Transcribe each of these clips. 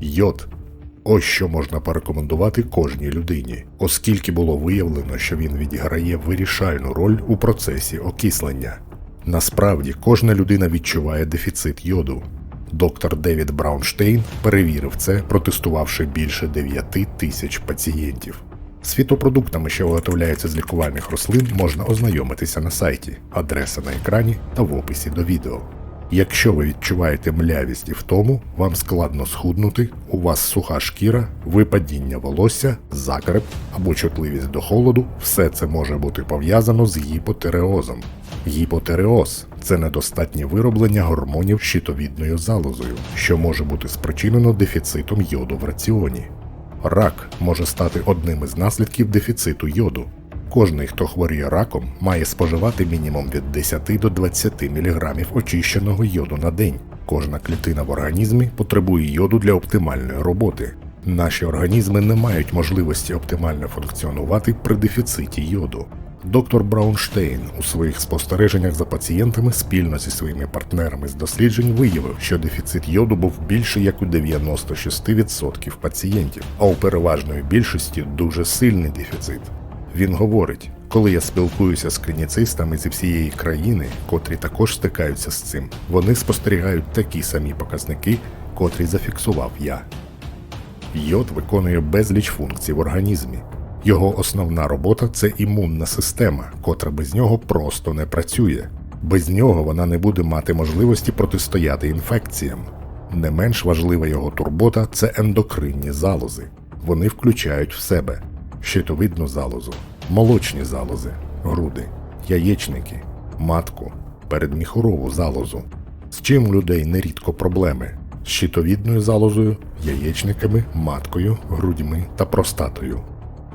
Йод. Ось що можна порекомендувати кожній людині, оскільки було виявлено, що він відіграє вирішальну роль у процесі окислення. Насправді, кожна людина відчуває дефіцит йоду. Доктор Девід Браунштейн перевірив це, протестувавши більше 9 тисяч пацієнтів. З фітопродуктами, що виготовляються з лікувальних рослин, можна ознайомитися на сайті, адреса на екрані та в описі до відео. Якщо ви відчуваєте млявість і втому, вам складно схуднути, у вас суха шкіра, випадіння волосся, закреп або чутливість до холоду, все це може бути пов'язано з гіпотереозом. Гіпотереоз це недостатнє вироблення гормонів щитовідною залозою, що може бути спричинено дефіцитом йоду в раціоні. Рак може стати одним із наслідків дефіциту йоду. Кожний, хто хворіє раком, має споживати мінімум від 10 до 20 мг очищеного йоду на день. Кожна клітина в організмі потребує йоду для оптимальної роботи. Наші організми не мають можливості оптимально функціонувати при дефіциті йоду. Доктор Браунштейн у своїх спостереженнях за пацієнтами спільно зі своїми партнерами з досліджень виявив, що дефіцит йоду був більше як у 96% пацієнтів, а у переважної більшості дуже сильний дефіцит. Він говорить: коли я спілкуюся з клініцистами зі всієї країни, котрі також стикаються з цим, вони спостерігають такі самі показники, котрі зафіксував я. Йод виконує безліч функцій в організмі. Його основна робота це імунна система, котра без нього просто не працює. Без нього вона не буде мати можливості протистояти інфекціям. Не менш важлива його турбота це ендокринні залози. Вони включають в себе щитовидну залозу, молочні залози, груди, яєчники, матку, передміхорову залозу. З чим у людей нерідко проблеми з щитовідною залозою, яєчниками, маткою, грудьми та простатою.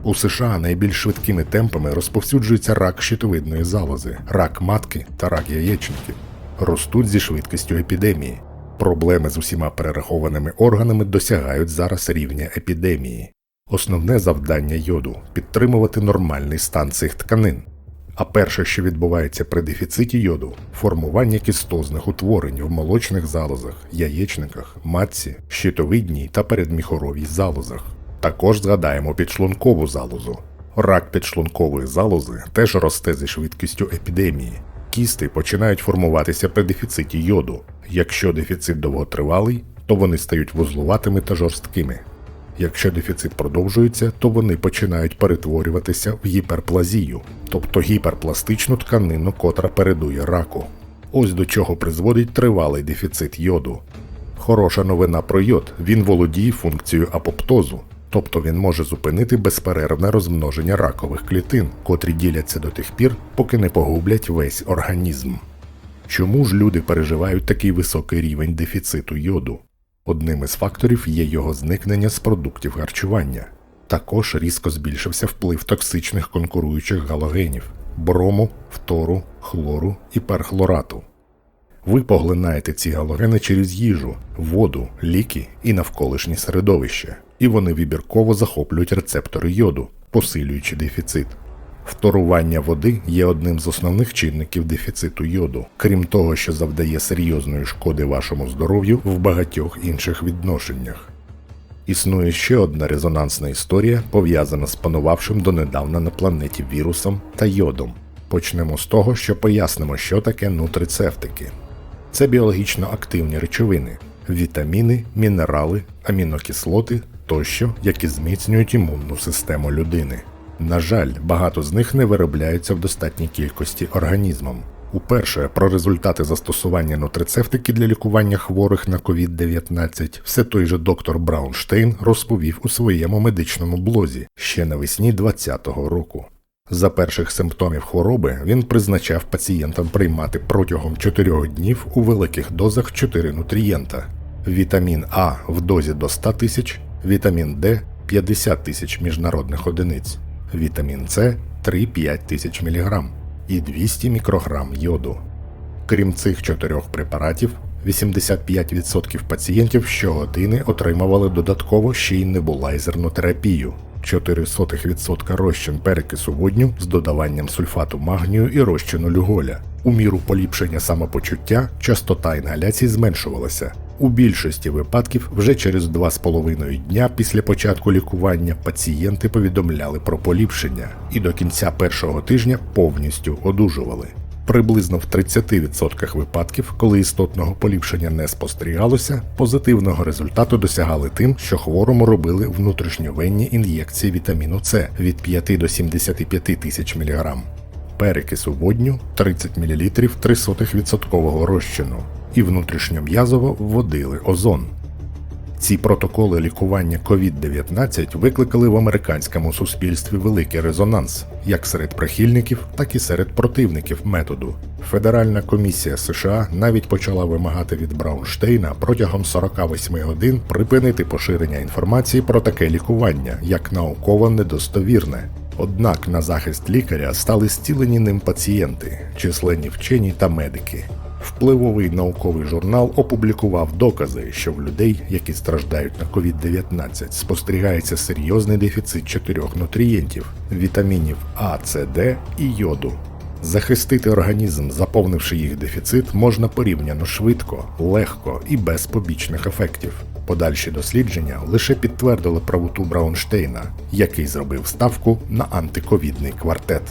У США найбільш швидкими темпами розповсюджується рак щитовидної залози, рак матки та рак яєчників. Ростуть зі швидкістю епідемії. Проблеми з усіма перерахованими органами досягають зараз рівня епідемії. Основне завдання йоду підтримувати нормальний стан цих тканин. А перше, що відбувається при дефіциті йоду, формування кістозних утворень в молочних залозах, яєчниках, матці, щитовидній та передміхоровій залозах. Також згадаємо підшлункову залозу. Рак підшлункової залози теж росте зі швидкістю епідемії. Кісти починають формуватися при дефіциті йоду. Якщо дефіцит довготривалий, то вони стають вузлуватими та жорсткими. Якщо дефіцит продовжується, то вони починають перетворюватися в гіперплазію, тобто гіперпластичну тканину, котра передує раку. Ось до чого призводить тривалий дефіцит йоду. Хороша новина про йод він володіє функцією апоптозу, тобто він може зупинити безперервне розмноження ракових клітин, котрі діляться до тих пір, поки не погублять весь організм. Чому ж люди переживають такий високий рівень дефіциту йоду? Одним із факторів є його зникнення з продуктів харчування. Також різко збільшився вплив токсичних конкуруючих галогенів брому, фтору, хлору і перхлорату. Ви поглинаєте ці галогени через їжу, воду, ліки і навколишнє середовище, і вони вибірково захоплюють рецептори йоду, посилюючи дефіцит. Фторування води є одним з основних чинників дефіциту йоду, крім того, що завдає серйозної шкоди вашому здоров'ю в багатьох інших відношеннях. Існує ще одна резонансна історія, пов'язана з панувавшим донедавна на планеті вірусом та йодом. Почнемо з того, що пояснимо, що таке нутрицептики. Це біологічно активні речовини, вітаміни, мінерали, амінокислоти тощо, які зміцнюють імунну систему людини. На жаль, багато з них не виробляються в достатній кількості організмом. Уперше про результати застосування нутрицептики для лікування хворих на COVID-19 все той же доктор Браунштейн розповів у своєму медичному блозі ще навесні 2020 року. За перших симптомів хвороби він призначав пацієнтам приймати протягом 4 днів у великих дозах 4 нутрієнта: вітамін А в дозі до 100 тисяч, вітамін Д 50 тисяч міжнародних одиниць, вітамін С 3-5 тисяч мг і 200 мікрограм йоду. Крім цих чотирьох препаратів, 85% пацієнтів щогодини отримували додатково ще й небулайзерну терапію 0,04% розчин перекису водню з додаванням сульфату магнію і розчину люголя. У міру поліпшення самопочуття частота інгаляцій зменшувалася, У більшості випадків вже через 2,5 дня після початку лікування пацієнти повідомляли про поліпшення і до кінця першого тижня повністю одужували. Приблизно в 30% випадків, коли істотного поліпшення не спостерігалося, позитивного результату досягали тим, що хворому робили внутрішньовенні ін'єкції вітаміну С від 5 до 75 тисяч мг. Перекис у водню 30 мл 0,03% розчину і внутрішньом'язово вводили озон. Ці протоколи лікування COVID-19 викликали в американському суспільстві великий резонанс як серед прихильників, так і серед противників методу. Федеральна комісія США навіть почала вимагати від Браунштейна протягом 48 годин припинити поширення інформації про таке лікування як науково недостовірне. Однак на захист лікаря стали зцілені ним пацієнти, численні вчені та медики. Впливовий науковий журнал опублікував докази, що в людей, які страждають на COVID-19, спостерігається серйозний дефіцит чотирьох нутрієнтів вітамінів А, С, Д і йоду. Захистити організм, заповнивши їх дефіцит, можна порівняно швидко, легко і без побічних ефектів. Подальші дослідження лише підтвердили правоту Браунштейна, який зробив ставку на антиковідний квартет.